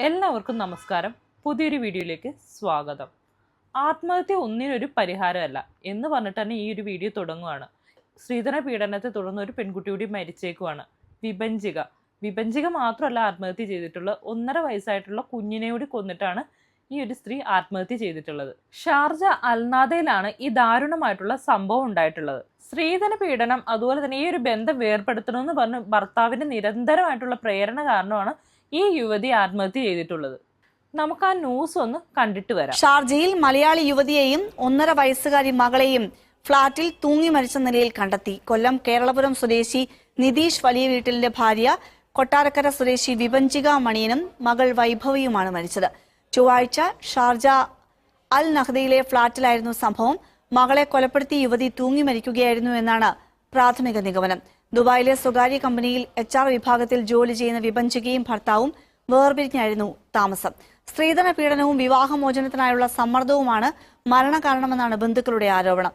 എല്ലാവർക്കും നമസ്കാരം. പുതിയൊരു വീഡിയോയിലേക്ക് സ്വാഗതം. ആത്മഹത്യ ഒന്നിനൊരു പരിഹാരമല്ല എന്ന് പറഞ്ഞിട്ട് തന്നെ ഈ ഒരു വീഡിയോ തുടങ്ങുകയാണ് സ്ത്രീധന പീഡനത്തെ തുടർന്ന് ഒരു പെൺകുട്ടി കൂടി മരിച്ചേക്കുവാണ്. വിഭഞ്ചിക വിഭഞ്ചിക മാത്രമല്ല ആത്മഹത്യ ചെയ്തിട്ടുള്ള. ഒന്നര വയസ്സായിട്ടുള്ള കുഞ്ഞിനെ കൂടി കൊന്നിട്ടാണ് ഈ ഒരു സ്ത്രീ ആത്മഹത്യ ചെയ്തിട്ടുള്ളത്. ഷാർജ അൽനാദയിലാണ് ഈ ദാരുണമായിട്ടുള്ള സംഭവം ഉണ്ടായിട്ടുള്ളത്. സ്ത്രീധന പീഡനം അതുപോലെ തന്നെ ഈ ഒരു ബന്ധം വേർപ്പെടുത്തണമെന്ന് പറഞ്ഞ് ഭർത്താവിന്റെ നിരന്തരമായിട്ടുള്ള പ്രേരണ കാരണമാണ് ഈ യുവതി ആത്മഹത്യ ചെയ്തിട്ടുള്ളത്. നമുക്ക് ആ ന്യൂസ് ഒന്ന് കണ്ടിട്ട് വരാം. ഷാർജയിൽ മലയാളി യുവതിയെയും ഒന്നര വയസ്സുകാരി മകളെയും ഫ്ളാറ്റിൽ തൂങ്ങി മരിച്ച നിലയിൽ കണ്ടെത്തി. കൊല്ലം കേരളപുരം സ്വദേശി നിതീഷ് വലിയ വീട്ടിലിന്റെ ഭാര്യ കൊട്ടാരക്കര സ്വദേശി വിഭഞ്ചിക മണിയനും മകൾ വൈഭവിയുമാണ് മരിച്ചത്. ചൊവ്വാഴ്ച ഷാർജ അൽ നഹ്ദയിലെ ഫ്ളാറ്റിലായിരുന്നു സംഭവം. മകളെ കൊലപ്പെടുത്തി യുവതി തൂങ്ങി മരിക്കുകയായിരുന്നു എന്നാണ് പ്രാഥമിക നിഗമനം. ദുബായിലെ സ്വകാര്യ കമ്പനിയിൽ എച്ച് ആർ വിഭാഗത്തിൽ ജോലി ചെയ്യുന്ന വിഭഞ്ചികയും ഭർത്താവും വേർപിരിഞ്ഞായിരുന്നു താമസം. സ്ത്രീധന പീഡനവും വിവാഹമോചനത്തിനായുള്ള സമ്മർദ്ദവുമാണ് മരണകാരണമെന്നാണ് ബന്ധുക്കളുടെ ആരോപണം.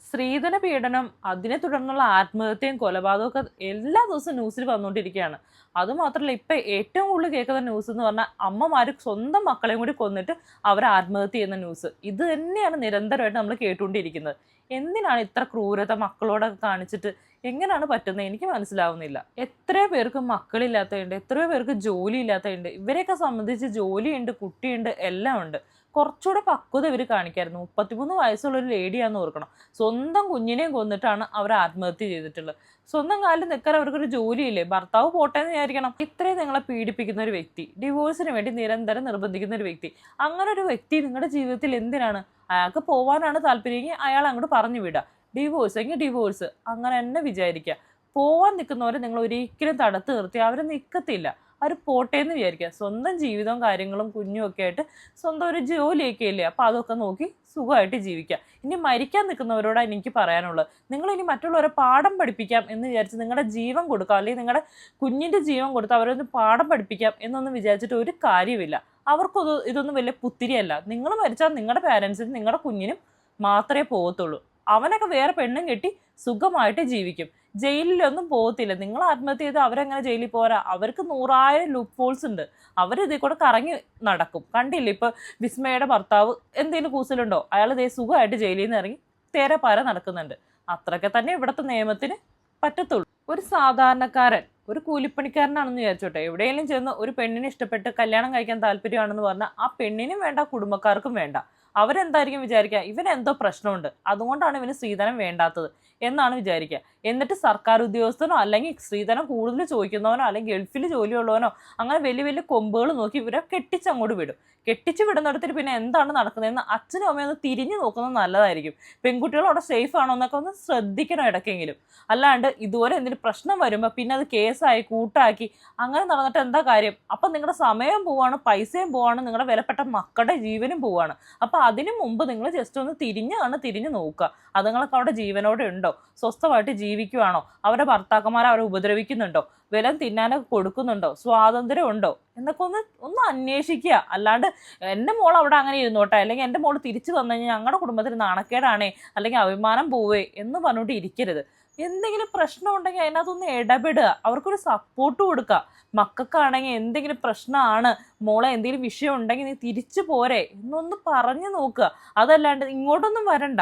സ്ത്രീധന പീഡനം അതിനെ തുടർന്നുള്ള ആത്മഹത്യയും കൊലപാതകമൊക്കെ എല്ലാ ദിവസവും ന്യൂസിൽ വന്നുകൊണ്ടിരിക്കുകയാണ്. അതുമാത്രമല്ല ഇപ്പം ഏറ്റവും കൂടുതൽ കേൾക്കുന്ന ന്യൂസ് എന്ന് പറഞ്ഞാൽ അമ്മമാർ സ്വന്തം മക്കളെയും കൂടി കൊന്നിട്ട് അവർ ആത്മഹത്യ ചെയ്യുന്ന ന്യൂസ്. ഇത് തന്നെയാണ് നിരന്തരമായിട്ട് നമ്മൾ കേട്ടുകൊണ്ടിരിക്കുന്നത്. എന്തിനാണ് ഇത്ര ക്രൂരത മക്കളോടൊക്കെ കാണിച്ചിട്ട് എങ്ങനെയാണ് പറ്റുന്നത്? എനിക്ക് മനസ്സിലാവുന്നില്ല. എത്രയോ പേർക്ക് മക്കളില്ലാത്തതുണ്ട് എത്രയോ പേർക്ക് ജോലി ഇല്ലാത്തതുണ്ട് ഇവരെയൊക്കെ സംബന്ധിച്ച് ജോലിയുണ്ട് കുട്ടിയുണ്ട് എല്ലാം ഉണ്ട് കുറച്ചുകൂടെ പക്വത ഇവർ കാണിക്കായിരുന്നു. മുപ്പത്തിമൂന്ന് വയസ്സുള്ള ഒരു ലേഡിയാന്ന് ഓർക്കണം. സ്വന്തം കുഞ്ഞിനെയും കൊന്നിട്ടാണ് അവർ ആത്മഹത്യ ചെയ്തിട്ടുള്ളത്. സ്വന്തം കാലിൽ നിൽക്കാൻ അവർക്കൊരു ജോലിയില്ലേ? ഭർത്താവ് പോട്ടെ എന്ന് വിചാരിക്കണം. ഇത്രയും നിങ്ങളെ പീഡിപ്പിക്കുന്ന ഒരു വ്യക്തി ഡിവോഴ്സിന് വേണ്ടി നിരന്തരം നിർബന്ധിക്കുന്ന ഒരു വ്യക്തി അങ്ങനെ ഒരു വ്യക്തി നിങ്ങളുടെ ജീവിതത്തിൽ എന്തിനാണ്? അയാൾക്ക് പോവാനാണ് താല്പര്യമെങ്കിൽ അയാൾ അങ്ങോട്ട് പറഞ്ഞു വിടുക. ഡിവോഴ്സ് എങ്കിൽ ഡിവോഴ്സ്. അങ്ങനെ തന്നെ വിചാരിക്കുക. പോവാൻ നിൽക്കുന്നവരെ നിങ്ങൾ ഒരിക്കലും തടുത്ത് നിർത്തി അവരെ നിൽക്കത്തില്ല. അവർ പോട്ടെ എന്ന് വിചാരിക്കുക. സ്വന്തം ജീവിതവും കാര്യങ്ങളും കുഞ്ഞും ഒക്കെ ആയിട്ട് സ്വന്തം ഒരു ജോലിയൊക്കെ ഇല്ലേ? അപ്പോൾ അതൊക്കെ നോക്കി സുഖമായിട്ട് ജീവിക്കുക. ഇനി മരിക്കാൻ നിൽക്കുന്നവരോടാണ് എനിക്ക് പറയാനുള്ളത്. നിങ്ങൾ ഇനി മറ്റുള്ളവരെ പാഠം പഠിപ്പിക്കാം എന്ന് വിചാരിച്ച് നിങ്ങളുടെ ജീവൻ കൊടുക്കാം അല്ലെങ്കിൽ നിങ്ങളുടെ കുഞ്ഞിന്റെ ജീവൻ കൊടുത്ത് അവരൊന്ന് പാഠം പഠിപ്പിക്കാം എന്നൊന്നും വിചാരിച്ചിട്ട് ഒരു കാര്യമില്ല അവർക്കൊന്നും ഇതൊന്നും വലിയ പുത്തിരിയല്ല. നിങ്ങൾ മരിച്ചാൽ നിങ്ങളുടെ പാരൻസിനും നിങ്ങളുടെ കുഞ്ഞിനും മാത്രമേ പോകത്തുള്ളൂ. അവനൊക്കെ വേറെ പെണ്ണും കെട്ടി സുഖമായിട്ട് ജീവിക്കും. ജയിലിലൊന്നും പോകത്തില്ല. നിങ്ങൾ ആത്മഹത്യ ചെയ്ത് അവരെങ്ങനെ ജയിലിൽ പോരാ. അവർക്ക് നൂറായിരം ലൂപ്പ് ഫോൾസ് ഉണ്ട്. അവരിതിൽ കൂടെ കറങ്ങി നടക്കും. കണ്ടില്ല? ഇപ്പൊ വിസ്മയുടെ ഭർത്താവ് എന്തെങ്കിലും കൂസലുണ്ടോ? അയാൾ ഇതേ സുഖമായിട്ട് ജയിലിൽ നിന്ന് ഇറങ്ങി തേരെ പാര നടക്കുന്നുണ്ട്. അത്രയൊക്കെ തന്നെ ഇവിടുത്തെ നിയമത്തിന് പറ്റത്തുള്ളൂ. ഒരു സാധാരണക്കാരൻ ഒരു കൂലിപ്പണിക്കാരനാണെന്ന് വിചാരിച്ചോട്ടെ. എവിടെയെങ്കിലും ചെന്ന് ഒരു പെണ്ണിനെ ഇഷ്ടപ്പെട്ട് കല്യാണം കഴിക്കാൻ താല്പര്യമാണെന്ന് പറഞ്ഞാൽ ആ പെണ്ണിനും വേണ്ട കുടുംബക്കാർക്കും വേണ്ട. അവരെന്തായിരിക്കും വിചാരിക്കുക ഇവനെന്തോ പ്രശ്നമുണ്ട്. അതുകൊണ്ടാണ് ഇവന് സ്ത്രീധനം വേണ്ടാത്തത്. എന്നാണ് വിചാരിക്കുക. എന്നിട്ട് സർക്കാർ ഉദ്യോഗസ്ഥനോ അല്ലെങ്കിൽ സ്ത്രീധനം കൂടുതൽ ചോദിക്കുന്നവനോ അല്ലെങ്കിൽ ഗൾഫിൽ ജോലിയുള്ളവനോ അങ്ങനെ വലിയ വലിയ കൊമ്പുകൾ നോക്കി ഇവരെ കെട്ടിച്ചങ്ങോട്ട് വിടും. കെട്ടിച്ച് വിടുന്നിടത്തിൽ പിന്നെ എന്താണ് നടക്കുന്നതെന്ന് അച്ഛനും അമ്മയും ഒന്ന് തിരിഞ്ഞു നോക്കുന്നത് നല്ലതായിരിക്കും. പെൺകുട്ടികൾ അവിടെ സേഫ് ആണോ എന്നൊക്കെ ഒന്ന് ശ്രദ്ധിക്കണം ഇടയ്ക്കെങ്കിലും. അല്ലാണ്ട് ഇതുപോലെ എന്തെങ്കിലും പ്രശ്നം വരുമ്പോൾ പിന്നെ അത് കേസായി കൂട്ടാക്കി അങ്ങനെ നടന്നിട്ട് എന്താ കാര്യം? അപ്പം നിങ്ങളുടെ സമയം പോവാണ് പൈസയും പോവാണ് നിങ്ങളുടെ വിലപ്പെട്ട മക്കളുടെ ജീവനും പോവാണ്. അപ്പം അതിനു മുമ്പ് നിങ്ങൾ ജസ്റ്റ് ഒന്ന് തിരിഞ്ഞാണ് തിരിഞ്ഞ് നോക്കുക. അതുങ്ങളൊക്കെ അവിടെ ജീവനോടെ ഉണ്ടോ? സ്വസ്ഥമായിട്ട് ജീവിക്കുവാണോ? അവരുടെ ഭർത്താക്കന്മാർ അവരെ ഉപദ്രവിക്കുന്നുണ്ടോ? വിലം തിന്നാനൊക്കെ കൊടുക്കുന്നുണ്ടോ? സ്വാതന്ത്ര്യം ഉണ്ടോ? എന്നൊക്കെ ഒന്ന് ഒന്ന് അന്വേഷിക്കുക. അല്ലാണ്ട് എന്റെ മോൾ അവിടെ അങ്ങനെ ഇരുന്നോട്ടെ അല്ലെങ്കിൽ എന്റെ മോൾ തിരിച്ചു തന്നു കഴിഞ്ഞാൽ ഞങ്ങളുടെ കുടുംബത്തിന് നാണക്കേടാണേ. അല്ലെങ്കിൽ അഭിമാനം പോവേ എന്ന് പറഞ്ഞുകൊണ്ട് ഇരിക്കരുത്. എന്തെങ്കിലും പ്രശ്നം ഉണ്ടെങ്കിൽ അതിനകത്തൊന്ന് ഇടപെടുക. അവർക്കൊരു സപ്പോർട്ട് കൊടുക്കുക. മക്കൾക്കാണെങ്കിൽ എന്തെങ്കിലും പ്രശ്നമാണ് മോളെ എന്തെങ്കിലും വിഷയം ഉണ്ടെങ്കിൽ നീ തിരിച്ചു പോരെ എന്നൊന്ന് പറഞ്ഞു നോക്കുക. അതല്ലാണ്ട് ഇങ്ങോട്ടൊന്നും വരണ്ട.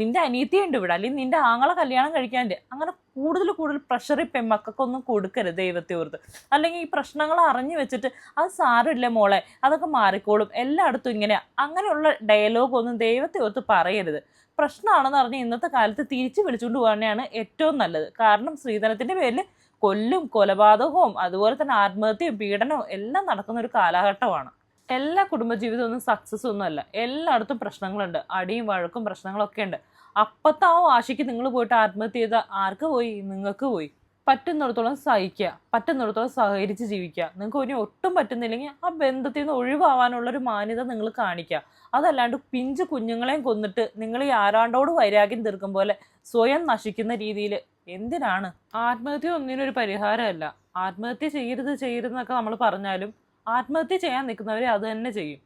നിന്റെ അനിയത്തിയുണ്ട് ഇവിടെ. അല്ലെങ്കിൽ നിന്റെ ആങ്ങളെ കല്യാണം കഴിക്കാണ്ട്. അങ്ങനെ കൂടുതൽ കൂടുതൽ പ്രഷർ ഇപ്പം മക്കൾക്കൊന്നും കൊടുക്കരുത് ദൈവത്തെ ഓർത്ത്. അല്ലെങ്കിൽ ഈ പ്രശ്നങ്ങൾ അറിഞ്ഞു വെച്ചിട്ട് അത് സാരമില്ല മോളെ. അതൊക്കെ മാറിക്കോളും. എല്ലായിടത്തും ഇങ്ങനെ. അങ്ങനെയുള്ള ഡയലോഗ് ഒന്നും ദൈവത്തെ ഓർത്ത് പറയരുത്. പ്രശ്നമാണെന്ന് പറഞ്ഞ് ഇന്നത്തെ കാലത്ത് തിരിച്ചു വിളിച്ചുകൊണ്ട് പോകാനാണ് ഏറ്റവും നല്ലത്. കാരണം സ്ത്രീധനത്തിന്റെ പേരിൽ കൊല്ലും കൊലപാതകവും അതുപോലെ തന്നെ ആത്മഹത്യയും പീഡനവും എല്ലാം നടക്കുന്ന ഒരു കാലഘട്ടമാണ്. എല്ലാ കുടുംബജീവിതവും ഒന്നും സക്സസ് ഒന്നും അല്ല. എല്ലായിടത്തും പ്രശ്നങ്ങളുണ്ട്. അടിയും വഴക്കും പ്രശ്നങ്ങളൊക്കെ ഉണ്ട്. അപ്പത്താവും ആശയ്ക്ക് നിങ്ങൾ പോയിട്ട് ആത്മഹത്യ ചെയ്ത ആർക്ക് പോയി? നിങ്ങൾക്ക് പോയി. പറ്റുന്നിടത്തോളം സഹിക്കുക പറ്റുന്നിടത്തോളം സഹകരിച്ച് ജീവിക്കുക. നിങ്ങൾക്ക് ഒരു ഒട്ടും പറ്റുന്നില്ലെങ്കിൽ ആ ബന്ധത്തിൽ നിന്ന് ഒഴിവാവാനുള്ള ഒരു മാന്യത നിങ്ങൾ കാണിക്കുക. അതല്ലാണ്ട് പിഞ്ചു കുഞ്ഞുങ്ങളെയും കൊന്നിട്ട് നിങ്ങൾ ഈ ആരാണ്ടോട് വൈരാഗ്യം തീർക്കും പോലെ സ്വയം നശിക്കുന്ന രീതിയിൽ എന്തിനാണ്? ആത്മഹത്യ ഒന്നിനൊരു പരിഹാരമല്ല. ആത്മഹത്യ ചെയ്യരുത് ചെയ്യരുതെന്നൊക്കെ നമ്മൾ പറഞ്ഞാലും ആത്മഹത്യ ചെയ്യാൻ നിൽക്കുന്നവരെ അത് തന്നെ ചെയ്യും.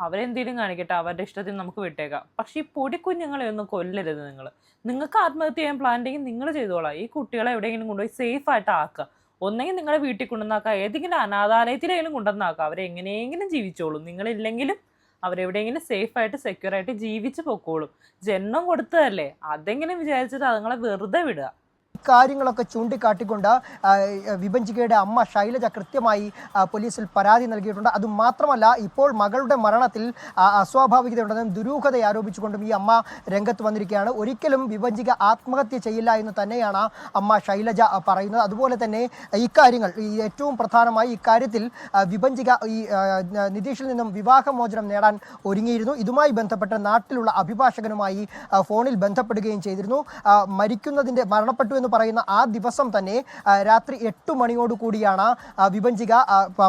അവരെന്തേലും കാണിക്കട്ടെ അവരുടെ ഇഷ്ടത്തിൽ നമുക്ക് വിട്ടേക്കാം. പക്ഷേ ഈ പൊടിക്കുഞ്ഞുങ്ങളെ ഒന്നും കൊല്ലരുത് നിങ്ങൾ നിങ്ങൾക്ക് ആത്മഹത്യ ചെയ്യാൻ പ്ലാൻ ഉണ്ടെങ്കിൽ നിങ്ങൾ ചെയ്തോളാം. ഈ കുട്ടികളെ എവിടെയെങ്കിലും കൊണ്ടുപോയി സേഫ് ആയിട്ട് ആക്കുക. ഒന്നെങ്കിൽ നിങ്ങളെ വീട്ടിൽ കൊണ്ടുവന്നാക്കുക ഏതെങ്കിലും അനാഥാലയത്തിലെങ്കിലും കൊണ്ടുവന്നാക്കുക അവരെങ്ങനെയെങ്കിലും ജീവിച്ചോളും. നിങ്ങളില്ലെങ്കിലും അവരെവിടെയെങ്കിലും സേഫ് ആയിട്ട് സെക്യൂർ ആയിട്ട് ജീവിച്ച് പൊക്കോളും. ജന്മം കൊടുത്തതല്ലേ? അതെങ്ങനെ വിചാരിച്ചിട്ട് അതുങ്ങളെ വെറുതെ വിടുക. കാര്യങ്ങളൊക്കെ ചൂണ്ടിക്കാട്ടിക്കൊണ്ട് വിഭഞ്ചികയുടെ അമ്മ ശൈലജ കൃത്യമായി പോലീസിൽ പരാതി നൽകിയിട്ടുണ്ട്. അതുമാത്രമല്ല ഇപ്പോൾ മകളുടെ മരണത്തിൽ അസ്വാഭാവികത അസ്വാഭാവികതയുണ്ടെന്നും ദുരൂഹത ആരോപിച്ചുകൊണ്ടും ഈ അമ്മ രംഗത്ത് വന്നിരിക്കുകയാണ്. ഒരിക്കലും വിഭജിക ആത്മഹത്യ ചെയ്യില്ല എന്ന് തന്നെയാണ് അമ്മ ശൈലജ പറയുന്നത്. അതുപോലെ തന്നെ ഇക്കാര്യങ്ങൾ ഏറ്റവും പ്രധാനമായി ഇക്കാര്യത്തിൽ വിഭഞ്ചിക ഈ നിതീഷിൽ നിന്നും വിവാഹമോചനം നേടാൻ ഒരുങ്ങിയിരുന്നു. ഇതുമായി ബന്ധപ്പെട്ട് നാട്ടിലുള്ള അഭിഭാഷകനുമായി ഫോണിൽ ബന്ധപ്പെടുകയും ചെയ്തിരുന്നു. മരിക്കുന്നതിന്റെ മരണപ്പെട്ടു എന്ന് പറയുന്ന ആ ദിവസം തന്നെ രാത്രി എട്ട് മണിയോട് കൂടിയാണ് ആ, വിഭജിക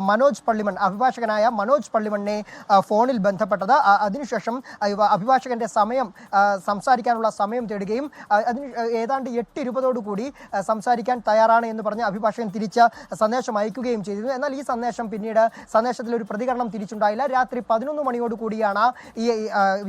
മനോജ് പള്ളിമൺ അഭിഭാഷകനായ മനോജ് പള്ളിമണ്ണെ ഫോണിൽ ബന്ധപ്പെട്ടത്. അതിനുശേഷം അഭിഭാഷകന്റെ സമയം സംസാരിക്കാനുള്ള സമയം തേടുകയും അതിന് ഏതാണ്ട് എട്ട് ഇരുപതോടു കൂടി സംസാരിക്കാൻ തയ്യാറാണ് എന്ന് പറഞ്ഞ് അഭിഭാഷകൻ തിരിച്ച് സന്ദേശം അയക്കുകയും ചെയ്തിരുന്നു. എന്നാൽ ഈ സന്ദേശം പിന്നീട് സന്ദേശത്തിൽ ഒരു പ്രതികരണം തിരിച്ചുണ്ടായില്ല. രാത്രി പതിനൊന്ന് മണിയോട് കൂടിയാണ് ഈ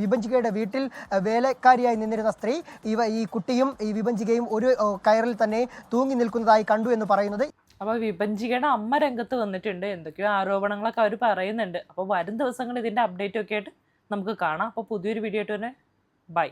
വിഭജികയുടെ വീട്ടിൽ വേലക്കാരിയായി നിന്നിരുന്ന സ്ത്രീ ഇവ ഈ കുട്ടിയും ഈ വിഭജികയും ഒരു കയറിൽ തന്നെ തൂങ്ങി നിൽക്കുന്നതായി കണ്ടു എന്ന് പറയുന്നത് അപ്പൊ വിഭജികയുടെ അമ്മ രംഗത്ത് വന്നിട്ടുണ്ട്. എന്തൊക്കെയോ ആരോപണങ്ങളൊക്കെ അവർ പറയുന്നുണ്ട്. അപ്പോൾ വരും ദിവസങ്ങൾ ഇതിന്റെ അപ്ഡേറ്റ് ഒക്കെ ആയിട്ട് നമുക്ക് കാണാം. അപ്പോൾ പുതിയൊരു വീഡിയോ ആയിട്ട് തന്നെ ബൈ